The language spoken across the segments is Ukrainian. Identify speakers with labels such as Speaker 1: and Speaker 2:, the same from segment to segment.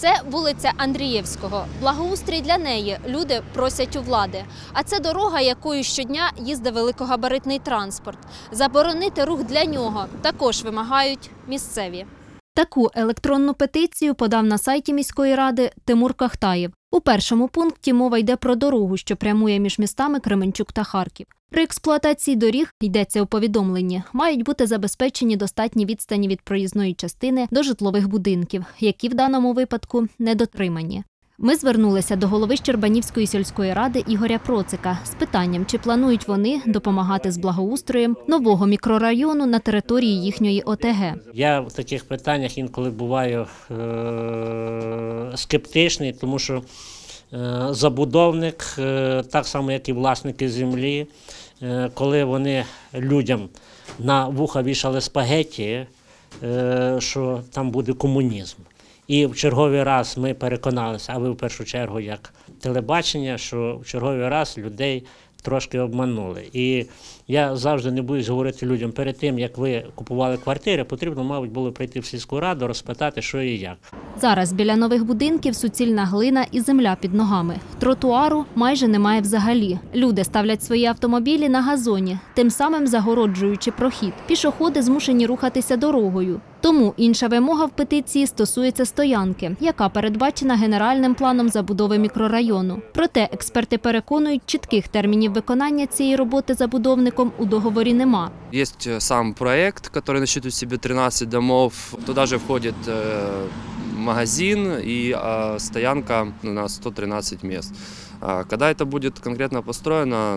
Speaker 1: Це вулиця Андрієвського. Благоустрій для неї люди просять у влади. А це дорога, якою щодня їздить великогабаритний транспорт. Заборонити рух для нього також вимагають місцеві. Таку електронну петицію подав на сайті міської ради Тимур Кахтаєв. У першому пункті мова йде про дорогу, що прямує між містами Кременчук та Харків. При експлуатації доріг йдеться у повідомленні, мають бути забезпечені достатні відстані від проїзної частини до житлових будинків, які в даному випадку не дотримані. Ми звернулися до голови Щербанівської сільської ради Ігоря Процика з питанням, чи планують вони допомагати з благоустроєм нового мікрорайону на території їхньої ОТГ.
Speaker 2: Я в таких питаннях інколи буваю е- скептичний, тому що е- забудовник, е- так само як і власники землі, коли вони людям на вуха вішали спагетті, е- що там буде комунізм. І в черговий раз ми переконалися, а ви в першу чергу як телебачення, що в черговий раз людей трошки обманули. І я завжди не буду говорити людям перед тим, як ви купували квартири, потрібно, мабуть, було прийти в сільську раду, розпитати, що і як.
Speaker 1: Зараз біля нових будинків суцільна глина і земля під ногами. Тротуару майже немає взагалі. Люди ставлять свої автомобілі на газоні, тим самим загороджуючи прохід. Пішоходи змушені рухатися дорогою. Тому інша вимога в петиції стосується стоянки, яка передбачена генеральним планом забудови мікрорайону. Проте експерти переконують, чітких термінів виконання цієї роботи забудовником у договорі нема.
Speaker 3: Есть э, сам проект, который насчитывает в себе 13 домов. Туда же входит э, магазин и э, стоянка на 113 мест. А Когда это будет конкретно построено,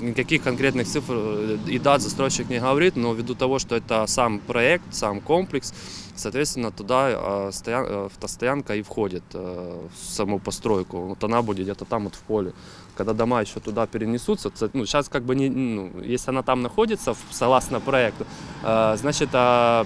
Speaker 3: никаких конкретных цифр э, и дат застройщик не говорит, но ввиду того, что это сам проект, сам комплекс, соответственно, туда стоя- э, автостоянка и входит э, в саму постройку. Вот она будет где-то там вот в поле. Когда дома еще туда перенесутся, ну, сейчас как бы не, ну, если она там находится, согласно проекту, значит, э,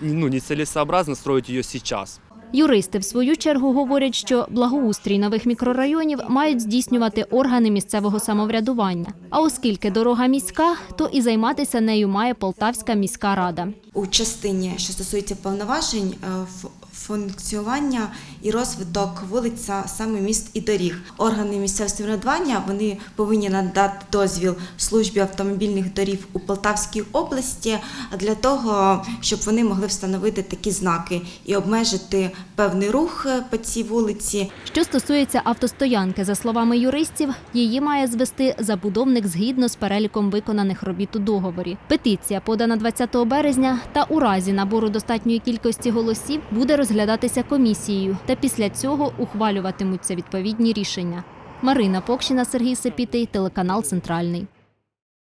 Speaker 3: ну, нецелесообразно строить ее сейчас.
Speaker 1: Юристи в свою чергу говорять, що благоустрій нових мікрорайонів мають здійснювати органи місцевого самоврядування. А оскільки дорога міська, то і займатися нею має Полтавська міська рада.
Speaker 4: У частині, що стосується повноважень, е, функціонування і розвиток вулиць саме міст і доріг. Органи місцевого самоврядування вони повинні надати дозвіл службі автомобільних доріг у Полтавській області для того, щоб вони могли встановити такі знаки і обмежити певний рух е, по цій вулиці.
Speaker 1: Що стосується автостоянки, за словами юристів, її має звести забудовник згідно з переліком виконаних робіт у договорі. Петиція подана 20 березня, та у разі набору достатньої кількості голосів буде розглядатися комісією, та після цього ухвалюватимуться відповідні рішення. Марина Покшіна, Сергій Сепітий, телеканал Центральний.